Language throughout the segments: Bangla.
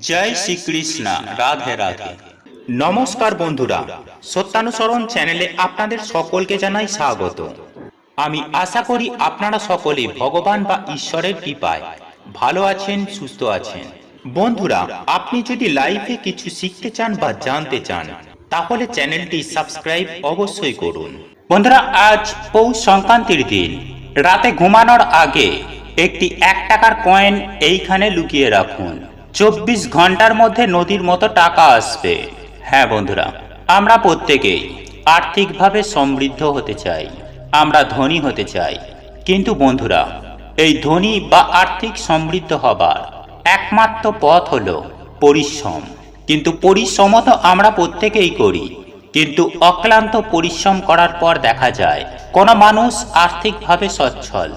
জয় শ্রীকৃষ্ণ, রাধে রাধে। নমস্কার বন্ধুরা, সত্যানুসরণ চ্যানেলে আপনাদের সকলকে জানাই স্বাগত। আমি আশা করি আপনারা সকলে ভগবান বা ঈশ্বরের কৃপায় ভালো আছেন, সুস্থ আছেন। বন্ধুরা, আপনি যদি লাইফে কিছু শিখতে চান বা জানতে চান, তাহলে চ্যানেলটি সাবস্ক্রাইব অবশ্যই করুন। বন্ধুরা, আজ পৌষ সংক্রান্তির দিন। রাতে ঘুমানোর আগে একটি এক টাকার কয়েন এইখানে লুকিয়ে রাখুন। চব্বিশ ঘণ্টার মধ্যে নদীর মতো টাকা আসবে। হ্যাঁ বন্ধুরা, আমরা প্রত্যেকেই আর্থিকভাবে সমৃদ্ধ হতে চাই, আমরা ধনী হতে চাই। কিন্তু বন্ধুরা, এই ধনী বা আর্থিক সমৃদ্ধ হবার একমাত্র পথ হল পরিশ্রম। কিন্তু পরিশ্রম তো আমরা প্রত্যেকেই করি। কিন্তু অক্লান্ত পরিশ্রম করার পর দেখা যায়, কোনো মানুষ আর্থিকভাবে সচ্ছল,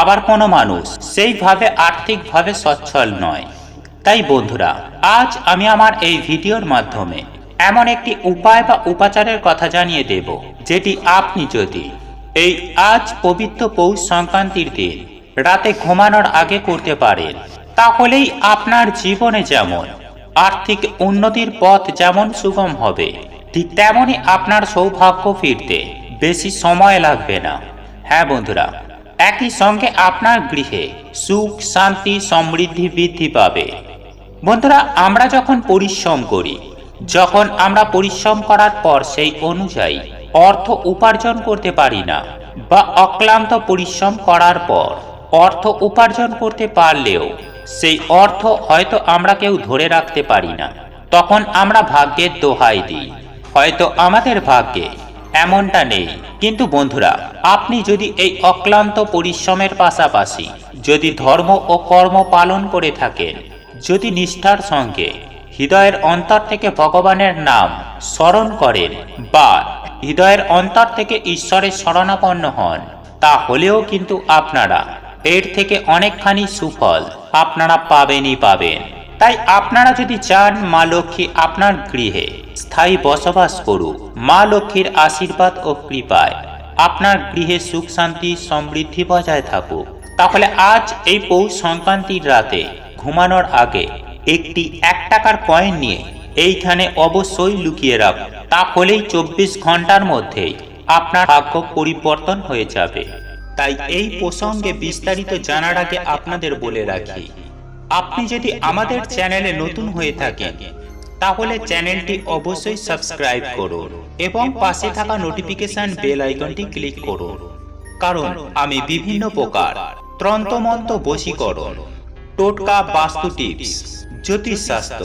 আবার কোনো মানুষ সেইভাবে আর্থিকভাবে সচ্ছল নয়। তাই বন্ধুরা, আজ আমি আমার এই ভিডিওর মাধ্যমে এমন একটি উপায় বা উপাচারের কথা জানিয়ে দেব, যেটি আপনি যদি এই আজ পবিত্র পৌষ সংক্রান্তির দিন রাতে ঘুমানোর আগে করতে পারেন, তাহলেই আপনার জীবনে যেমন আর্থিক উন্নতির পথ যেমন সুগম হবে, ঠিক তেমনই আপনার সৌভাগ্য ফিরতে বেশি সময় লাগবে না। হ্যাঁ বন্ধুরা, একই সঙ্গে আপনার গৃহে সুখ, শান্তি, সমৃদ্ধি বৃদ্ধি পাবে। বন্ধুরা, আমরা যখন পরিশ্রম করি, যখন আমরা পরিশ্রম করার পর সেই অনুযায়ী অর্থ উপার্জন করতে পারি না বা অক্লান্ত পরিশ্রম করার পর অর্থ উপার্জন করতে পারলেও সেই অর্থ হয়তো আমরা কেউ ধরে রাখতে পারি না। তখন আমরা ভাগ্যের দোহাই দিই। হয়তো আমাদের ভাগ্যে এমনটা নেই। কিন্তু বন্ধুরা, আপনি যদি এই অক্লান্ত পরিশ্রমের পাশাপাশি যদি ধর্ম ও কর্ম পালন করে থাকেন যদি নিষ্ঠার সঙ্গে হৃদয়ের অন্তর থেকে ভগবানের নাম স্মরণ করেন। বা হৃদয়ের অন্তর থেকে ঈশ্বরের শরণাপন্ন হন। তা হলেও কিন্তু আপনারা এর থেকে অনেকখানি সুফল আপনারা পাবেনই পাবেন। তাই আপনারা যদি চান মা লক্ষ্মী আপনার গৃহে স্থায়ী বসবাস করুক, মা লক্ষ্মীর আশীর্বাদ ও কৃপায় আপনার গৃহে সুখ শান্তি সমৃদ্ধি বজায় থাকুক। তাহলে আজ এই পৌষ সংক্রান্তির রাতে ঘুমানোর আগে একটি এক টাকার কয়েন নিয়ে এইখানে অবশ্যই লুকিয়ে রাখুন তাহলেই চব্বিশ ঘণ্টার মধ্যেই আপনার ভাগ্য পরিবর্তন হয়ে যাবে। তাই এই প্রসঙ্গে বিস্তারিত জানার আগে আপনাদের বলে রাখি, আপনি যদি আমাদের চ্যানেলে নতুন হয়ে থাকেন, তাহলে চ্যানেলটি অবশ্যই সাবস্ক্রাইব করুন এবং পাশে থাকা নোটিফিকেশন বেল আইকনটি ক্লিক করুন। কারণ আমি বিভিন্ন প্রকার ত্রন্তমন্ত বশীকরণ টোটকা বাস্তু টিপস জ্যোতিষ শাস্ত্র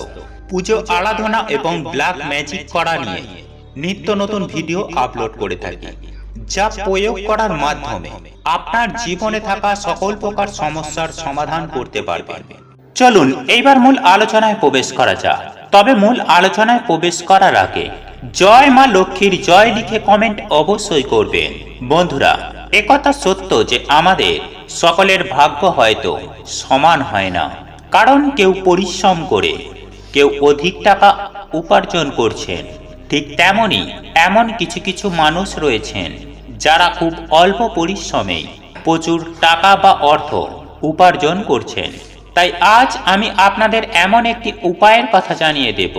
পুজো আরাধনা এবং ব্ল্যাক ম্যাজিক করা নিয়ে নিত্য নতুন ভিডিও আপলোড করে থাকি, যা প্রয়োগ করার মাধ্যমে আপনার জীবনে থাকা সকল প্রকার সমস্যার সমাধান করতে পারবেন। চলুন, এইবার মূল আলোচনায় প্রবেশ করা যাক। তবে মূল আলোচনায় প্রবেশ করার আগে, জয় মা লক্ষ্মীর জয় লিখে কমেন্ট অবশ্যই করবেন। বন্ধুরা, একথা সত্য যে আমাদের সকলের ভাগ্য হয়তো সমান হয় না। কারণ কেউ পরিশ্রম করে, কেউ অধিক টাকা উপার্জন করছেন, ঠিক তেমনি এমন কিছু কিছু মানুষ রয়েছেন যারা খুব অল্প পরিশ্রমেই প্রচুর টাকা বা অর্থ উপার্জন করছেন। তাই আজ আমি আপনাদের এমন একটি উপায়ের কথা জানিয়ে দেব।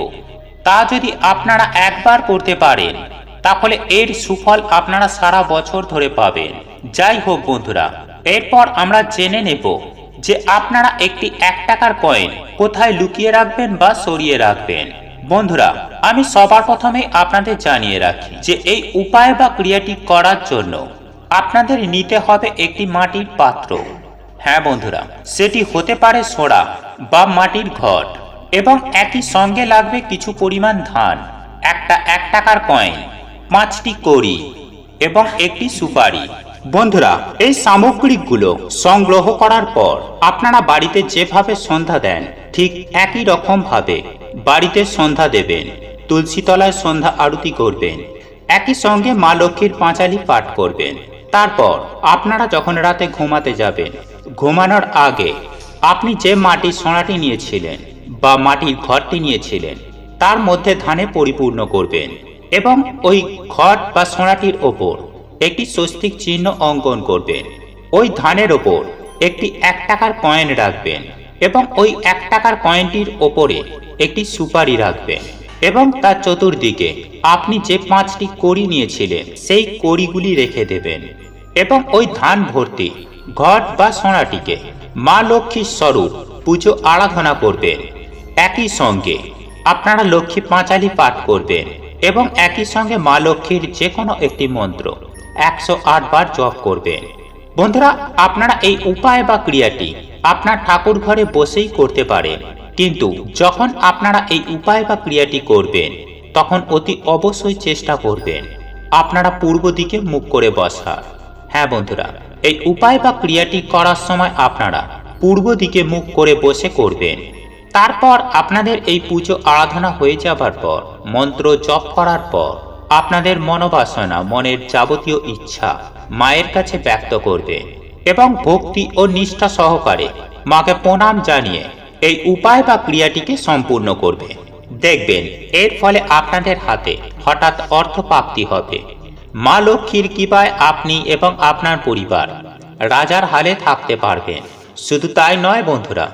তা যদি আপনারা একবার করতে পারেন, তাহলে এর সুফল আপনারা সারা বছর ধরে পাবেন। যাই হোক বন্ধুরা এরপর আমরা জেনে নেব যে আপনারা একটি এক টাকার কয়েন কোথায় লুকিয়ে রাখবেন বা সরিয়ে রাখবেন। বন্ধুরা, আমি সবার প্রথমে আপনাদের জানিয়ে রাখি যে এই উপায় বা ক্রিয়াটি করার জন্য আপনাদের নিতে হবে একটি মাটির পাত্র। হ্যাঁ বন্ধুরা, সেটি হতে পারে সোড়া বা মাটির ঘট এবং একই সঙ্গে লাগবে কিছু পরিমাণ ধান। একটা এক টাকার কয়েন পাঁচটি কড়ি এবং একটি সুপারি। বন্ধুরা, এই সামগ্রীগুলো সংগ্রহ করার পর আপনারা বাড়িতে যেভাবে সন্ধ্যা দেন, ঠিক একই রকম ভাবে বাড়িতে সন্ধ্যা দেবেন তুলসী তলায় সন্ধ্যা আরতি করবেন, একই সঙ্গে মা লক্ষ্মীর পাঁচালি পাঠ করবেন। তারপর আপনারা যখন রাতে ঘুমাতে যাবেন, ঘুমানোর আগে আপনি যে মাটির সোনাটি নিয়েছিলেন বা মাটির ঘরটি নিয়েছিলেন, তার মধ্যে ধানে পরিপূর্ণ করবেন এবং ওই ঘট বা সোনাটির ওপর একটি স্বস্তিক চিহ্ন অঙ্কন করবেন। ওই ধানের ওপর একটি এক টাকার কয়েন রাখবেন এবং ওই এক টাকার কয়েনটির ওপরে একটি সুপারি রাখবেন এবং তার চতুর্দিকে আপনি যে পাঁচটি কড়ি নিয়েছিলেন, সেই কড়িগুলি রেখে দেবেন এবং ওই ধান ভর্তি ঘট বা সোনাটিকে মা লক্ষ্মীর স্বরূপ পুজো আরাধনা করবেন। একই সঙ্গে আপনারা লক্ষ্মী পাঁচালি পাঠ করবেন এবং একই সঙ্গে মা লক্ষ্মীর যে কোনো একটি মন্ত্র একশো আট বার জপ করবেন বন্ধুরা, আপনারা এই উপায় বা ক্রিয়াটি আপনার ঠাকুর ঘরে বসেই করতে পারেন। কিন্তু যখন আপনারা এই উপায় বা ক্রিয়াটি করবেন, তখন অতি অবশ্যই চেষ্টা করবেন আপনারা পূর্ব দিকে মুখ করে বসার হ্যাঁ বন্ধুরা, এই উপায় বা ক্রিয়াটি করার সময় আপনারা পূর্ব দিকে মুখ করে বসে করবেন। তারপর আপনাদের এই পুজো আরাধনা হয়ে যাবার পর, মন্ত্র জপ করার পর আপনাদের মনোবাসনা, মনের যাবতীয় ইচ্ছা মায়ের কাছে ব্যক্ত করবে এবং ভক্তি ও নিষ্ঠা সহকারে মাকে প্রণাম জানিয়ে এই উপায় বা ক্রিয়াটিকে সম্পূর্ণ করবে। দেখবেন, এর ফলে আপনাদের হাতে হঠাৎ অর্থ প্রাপ্তি হবে। মা লক্ষ্মীর কৃপায় আপনি এবং আপনার পরিবার রাজার হালে থাকতে পারবেন। শুধু তাই নয় বন্ধুরা,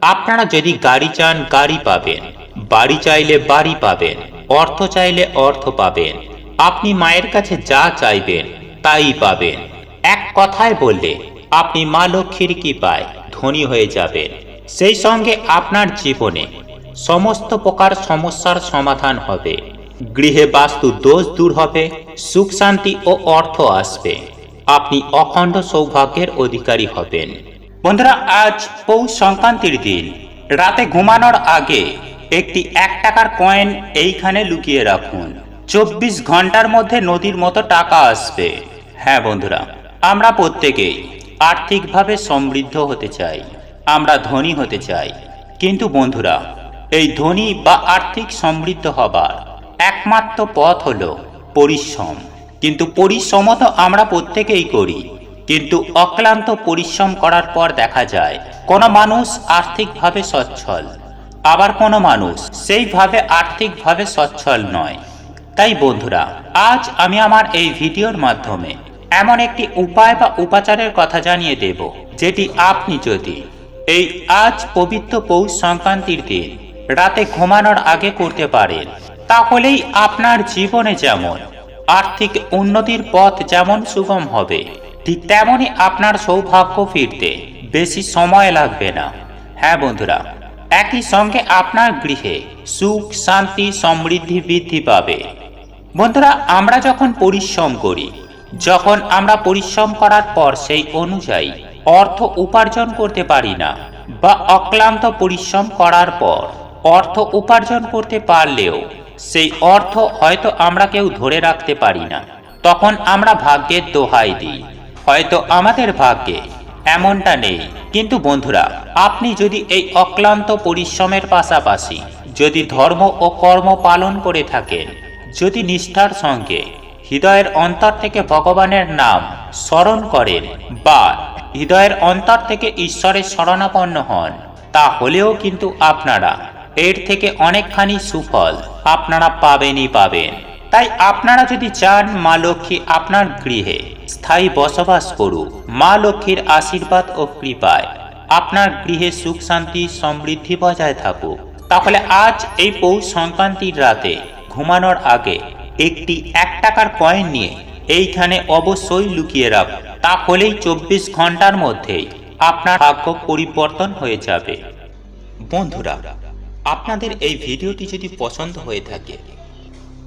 আপনারা যদি গাড়ি চান, গাড়ি পাবেন। বাড়ি চাইলে বাড়ি পাবেন। অর্থ চাইলে অর্থ পাবেন। আপনি মায়ের কাছে যা চাইবেন, তাই পাবেন। এক কথায় বললে, আপনি মা লক্ষ্মীর কৃপায় ধনী হয়ে যাবেন। সেই সঙ্গে আপনার জীবনে সমস্ত প্রকার সমস্যার সমাধান হবে। গৃহে বাস্তু দোষ দূর হবে, সুখ শান্তি ও অর্থ আসবে। আপনি অখণ্ড সৌভাগ্যের অধিকারী হবেন। বন্ধুরা, আজ পৌষ সংক্রান্তির দিন। রাতে ঘুমানোর আগে একটি এক টাকার কয়েন এইখানে লুকিয়ে রাখুন। চব্বিশ ঘণ্টার মধ্যে নদীর মতো টাকা আসবে। হ্যাঁ বন্ধুরা, আমরা প্রত্যেকেই আর্থিকভাবে সমৃদ্ধ হতে চাই। আমরা ধনী হতে চাই। কিন্তু বন্ধুরা, এই ধনী বা আর্থিক সমৃদ্ধ হবার একমাত্র পথ হল পরিশ্রম। কিন্তু পরিশ্রম তো আমরা প্রত্যেকেই করি। কিন্তু অক্লান্ত পরিশ্রম করার পর দেখা যায়, কোনো মানুষ আর্থিকভাবে সচ্ছল। আবার কোনো মানুষ সেইভাবে আর্থিকভাবে সচ্ছল নয়। তাই বন্ধুরা, আজ আমি আমার এই ভিডিওর মাধ্যমে এমন একটি উপায় বা উপাচারের কথা জানিয়ে দেব, যেটি আপনি যদি এই আজ পবিত্র পৌষ সংক্রান্তির দিন রাতে ঘুমানোর আগে করতে পারেন, তাহলেই আপনার জীবনে যেমন আর্থিক উন্নতির পথ যেমন সুগম হবে, ঠিক তেমনই আপনার সৌভাগ্য ফিরতে বেশি সময় লাগবে না। হ্যাঁ বন্ধুরা একই সঙ্গে আপনার গৃহে সুখ, শান্তি, সমৃদ্ধি, বৃদ্ধি পাবে। বন্ধুরা, আমরা যখন পরিশ্রম করি, যখন আমরা পরিশ্রম করার পর সেই অনুযায়ী অর্থ উপার্জন করতে পারি না বা অক্লান্ত পরিশ্রম করার পর অর্থ উপার্জন করতে পারলেও সেই অর্থ হয়তো আমরা কেউ ধরে রাখতে পারি না। তখন আমরা ভাগ্যের দোহাই দিই। হয়তো আমাদের ভাগ্যে এমনটা নেই। কিন্তু বন্ধুরা, আপনি যদি এই অক্লান্ত পরিশ্রমের পাশাপাশি যদি ধর্ম ও কর্ম পালন করে থাকেন, যদি নিষ্ঠার সঙ্গে হৃদয়ের অন্তর থেকে ভগবানের নাম স্মরণ করেন বা হৃদয়ের অন্তর থেকে ঈশ্বরের শরণাপন্ন হন, তাহলেও কিন্তু আপনারা এর থেকে অনেকখানি সুফল আপনারা পাবেনই পাবেন। তাই আপনারা যদি চান মা লক্ষ্মী আপনার গৃহে স্থায়ী বসবাস করুক, মা লক্ষ্মীর আশীর্বাদ ও কৃপায় আপনার গৃহে সুখ শান্তি সমৃদ্ধি বজায় থাকুক। তাহলে আজ এই পৌষ সংক্রান্তির রাতে ঘুমানোর আগে একটি এক টাকার কয়েন নিয়ে এইখানে অবশ্যই লুকিয়ে রাখুন তাহলেই চব্বিশ ঘণ্টার মধ্যেই আপনার ভাগ্য পরিবর্তন হয়ে যাবে। বন্ধুরা, আপনাদের এই ভিডিওটি যদি পছন্দ হয়ে থাকে